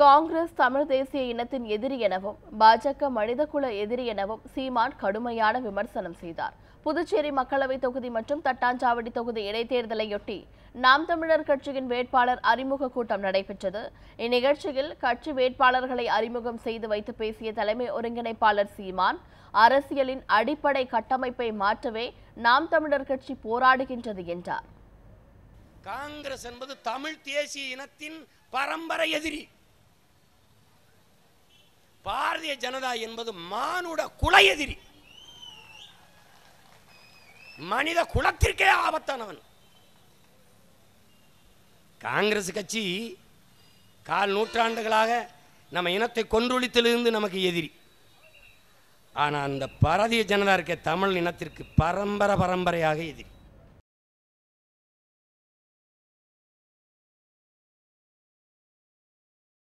காங்கிரஸ் தமிழ் தேசிய இனத்தின் எதிரி எனவும் பாஜக மனிதகுல எதிரி எனவும் சீமான் கடுமையான விமர்சனம் செய்தார். புதுச்சேரி மக்களவைத் தொகுதி மற்றும் தட்டாஞ்சாவடி தொகுதி இடைத்தேர்தலையொட்டி நாம் தமிழர் கட்சியின் வேட்பாளர் அறிமுக கூட்டம் நடைபெற்றது. இந்நிகழ்ச்சியில் கட்சி வேட்பாளர்களை அறிமுகம் செய்து வைத்து பேசிய தலைமை ஒருங்கிணைப்பாளர் சீமான் அரசியலின் அடிப்படை கட்டமைப்பை மாற்றவே நாம் தமிழர் கட்சி போராடுகின்றது என்றார். காங்கிரஸ் என்பது தமிழ் தேசிய இனத்தின் பரம்பரை எதிரி. பாரதிய ஜனதா என்பது மானுட குல எதிரி மனித குலத்திற்கே ஆபத்தானவன். காங்கிரஸ் கட்சி கால் நூற்றாண்டுகளாக நம்ம இனத்தை கொன்றொழித்திலிருந்து நமக்கு எதிரி. ஆனால் அந்த பாரதிய ஜனதா இருக்க தமிழ் இனத்திற்கு பரம்பரை பரம்பரையாக எதிரி.